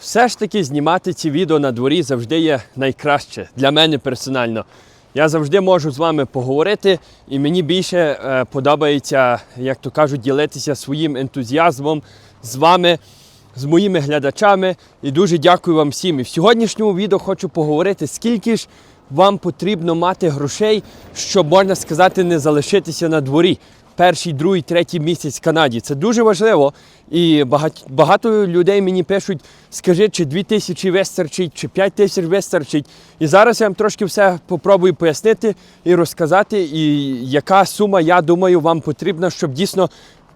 Все ж таки знімати ці відео на дворі завжди є найкраще для мене персонально. Я завжди можу з вами поговорити, і мені більше е, подобається, як то кажуть, ділитися своїм ентузіазмом з вами, з моїми глядачами. І дуже дякую вам всім. І в сьогоднішньому відео хочу поговорити, скільки ж вам потрібно мати грошей, щоб можна сказати, не залишитися на дворі. Перший, другий, третій місяць в Канаді. Це дуже важливо. І багато, багато людей мені пишуть, скажи, чи 2 тисячі вистачить, чи 5 тисяч вистачить. І зараз я вам трошки все попробую пояснити і розказати, і яка сума, я думаю, вам потрібна, щоб дійсно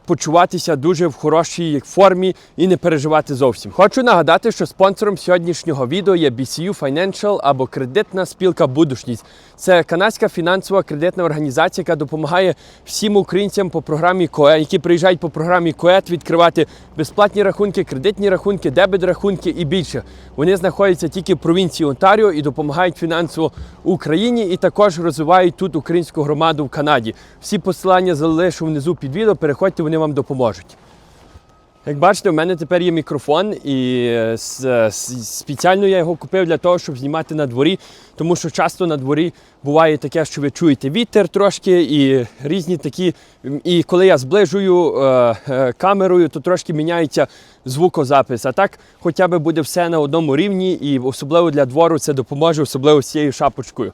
почуватися дуже в хорошій формі і не переживати зовсім. Хочу нагадати, що спонсором сьогоднішнього відео є BCU Financial або кредитна спілка Будушність. Це канадська фінансова кредитна організація, яка допомагає всім українцям по програмі КОЕ, які приїжджають по програмі КОЕТ відкривати безплатні рахунки, кредитні рахунки, дебет рахунки і більше. Вони знаходяться тільки в провінції Онтаріо і допомагають фінансово Україні і також розвивають тут українську громаду в Канаді. Всі посилання залишу внизу під відео. Переходьте, вони вам допоможуть. Як бачите, у мене тепер є мікрофон, і е, с- спеціально я його купив для того, щоб знімати на дворі, тому що часто на дворі буває таке, що ви чуєте вітер трошки і різні такі. І коли я зближую е, е, камерою, то трошки міняється звукозапис. А так хоча б буде все на одному рівні, і особливо для двору це допоможе, особливо з цією шапочкою.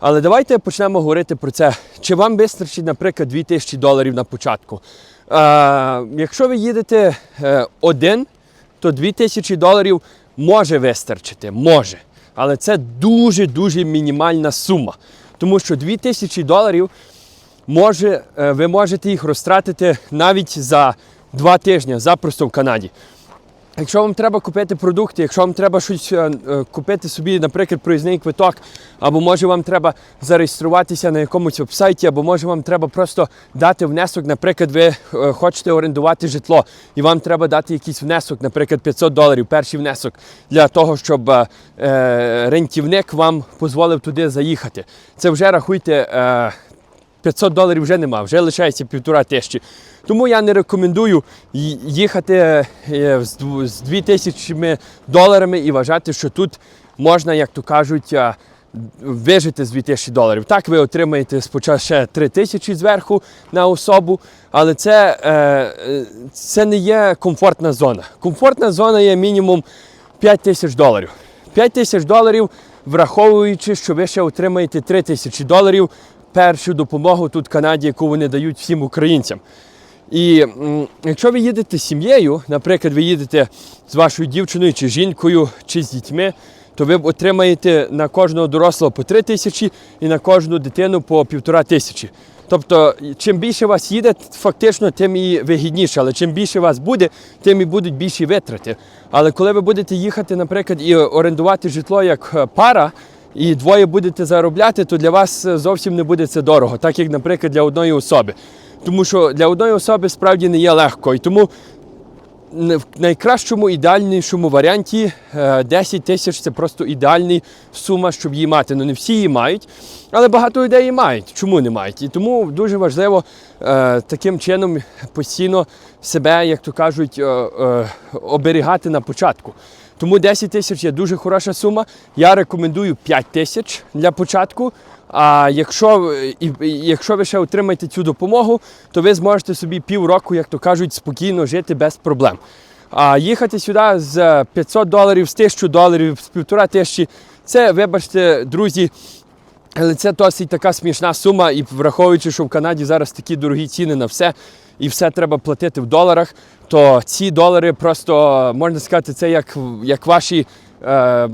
Але давайте почнемо говорити про це. Чи вам вистачить, наприклад, 2000 доларів на початку? Якщо ви їдете е, один, то 2000 доларів може вистачити, може. Але це дуже-дуже мінімальна сума. Тому що 2000 доларів може, е, ви можете їх розтратити навіть за два тижні, запросто в Канаді. Якщо вам треба купити продукти, якщо вам треба щось е, е, купити собі, наприклад, проїзний квиток, або може вам треба зареєструватися на якомусь вебсайті, або може вам треба просто дати внесок, наприклад, ви е, хочете орендувати житло, і вам треба дати якийсь внесок, наприклад, 500 доларів, перший внесок, для того, щоб е, рентівник вам дозволив туди заїхати. Це вже рахуйте. Е, 500 доларів вже нема, вже лишається півтора тисячі. Тому я не рекомендую їхати е, з дв- з 2000 доларами і вважати, що тут можна, як то кажуть, вижити з 2000 доларів. Так, ви отримаєте спочатку ще 3 тисячі зверху на особу, але це, е, це не є комфортна зона. Комфортна зона є мінімум 5 тисяч доларів. 5 тисяч доларів, враховуючи, що ви ще отримаєте 3 тисячі доларів першу допомогу тут в Канаді, яку вони дають всім українцям. І якщо ви їдете з сім'єю, наприклад, ви їдете з вашою дівчиною чи жінкою, чи з дітьми, то ви отримаєте на кожного дорослого по 3 тисячі і на кожну дитину по півтора тисячі. Тобто, чим більше вас їде, фактично, тим і вигідніше. Але чим більше вас буде, тим і будуть більші витрати. Але коли ви будете їхати, наприклад, і орендувати житло як е, пара, і двоє будете заробляти, то для вас е, зовсім не буде це дорого, так як, наприклад, для одної особи. Тому що для одної особи справді не є легко. І тому в найкращому ідеальнішому варіанті е, 10 тисяч це просто ідеальна сума, щоб її мати. Ну не всі її мають, але багато людей її мають. Чому не мають? І тому дуже важливо е, таким чином постійно себе, як то кажуть, е, е, оберігати на початку. Тому 10 тисяч є дуже хороша сума. Я рекомендую 5 тисяч для початку. А якщо, і якщо ви ще отримаєте цю допомогу, то ви зможете собі півроку, як то кажуть, спокійно жити без проблем. А їхати сюди з 500 доларів, з 1000 доларів, з півтора тисячі, це, вибачте, друзі, але це досить така смішна сума, і враховуючи, що в Канаді зараз такі дорогі ціни на все, і все треба платити в доларах, то ці долари просто можна сказати, це як, як ваші е,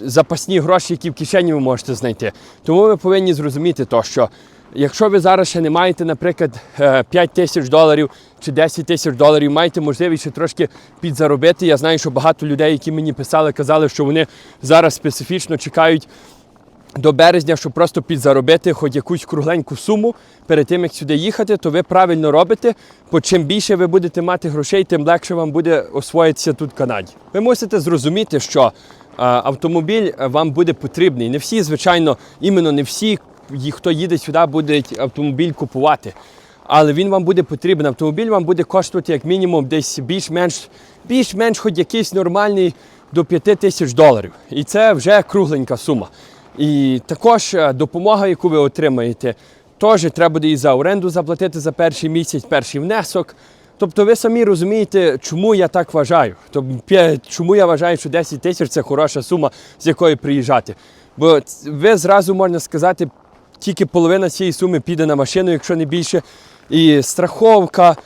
запасні гроші, які в кишені ви можете знайти. Тому ви повинні зрозуміти то, що якщо ви зараз ще не маєте, наприклад, е, 5 тисяч доларів чи 10 тисяч доларів, маєте можливість ще трошки підзаробити. Я знаю, що багато людей, які мені писали, казали, що вони зараз специфічно чекають до березня, щоб просто підзаробити хоч якусь кругленьку суму перед тим, як сюди їхати, то ви правильно робите, бо чим більше ви будете мати грошей, тим легше вам буде освоїтися тут в Канаді. Ви мусите зрозуміти, що е, автомобіль вам буде потрібний. Не всі, звичайно, іменно не всі, хто їде сюди, будуть автомобіль купувати. Але він вам буде потрібен. Автомобіль вам буде коштувати як мінімум десь більш-менш, більш-менш хоч якийсь нормальний до 5 тисяч доларів. І це вже кругленька сума. І також е, допомога, яку ви отримаєте, теж треба буде і за оренду заплатити за перший місяць, перший внесок. Тобто ви самі розумієте, чому я так вважаю. Тобто, чому я вважаю, що 10 тисяч це хороша сума, з якої приїжджати. Бо ви зразу можна сказати, тільки половина цієї суми піде на машину, якщо не більше. І страховка,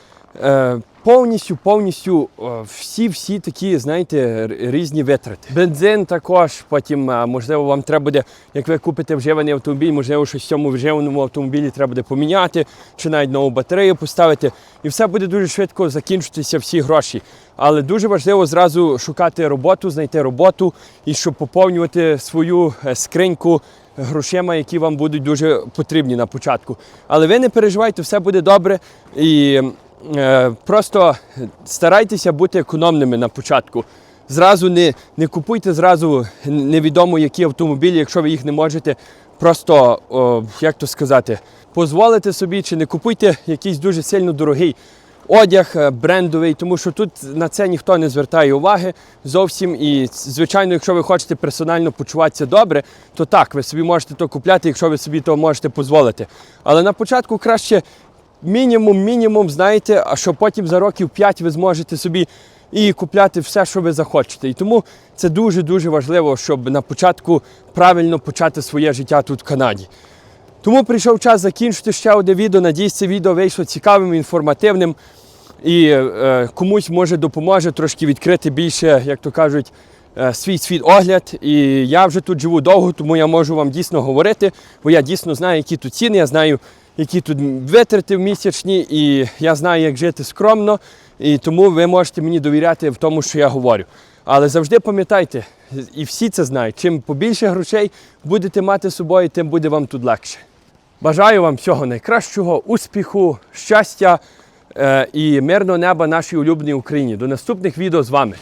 е, повністю, повністю е, всі, всі такі, знаєте, різні витрати. Бензин також, потім, е, можливо, вам треба буде, як ви купите вживаний автомобіль, можливо, щось в цьому вживаному автомобілі треба буде поміняти, чи навіть нову батарею поставити. І все буде дуже швидко закінчитися всі гроші. Але дуже важливо зразу шукати роботу, знайти роботу і щоб поповнювати свою е, скриньку грошима, які вам будуть дуже потрібні на початку. Але ви не переживайте, все буде добре. І е, просто старайтеся бути економними на початку. Зразу не, не купуйте зразу невідомо які автомобілі, якщо ви їх не можете. Просто, о, як то сказати, дозволите собі чи не купуйте якийсь дуже сильно дорогий одяг е, брендовий, тому що тут на це ніхто не звертає уваги зовсім. І, звичайно, якщо ви хочете персонально почуватися добре, то так, ви собі можете то купляти, якщо ви собі то можете дозволити. Але на початку краще мінімум, мінімум, знаєте, а що потім за років 5 ви зможете собі і купляти все, що ви захочете. І тому це дуже-дуже важливо, щоб на початку правильно почати своє життя тут в Канаді. Тому прийшов час закінчити ще одне відео. Надіюсь, це відео вийшло цікавим, інформативним і е, комусь може допоможе трошки відкрити більше, як то кажуть, свій свій огляд. І я вже тут живу довго, тому я можу вам дійсно говорити, бо я дійсно знаю, які тут ціни, я знаю, які тут витрати в місячні, і я знаю, як жити скромно. І тому ви можете мені довіряти в тому, що я говорю. Але завжди пам'ятайте, і всі це знають, чим побільше грошей будете мати з собою, тим буде вам тут легше. Бажаю вам всього найкращого, успіху, щастя е, і мирного неба нашій улюбленій Україні. До наступних відео з вами.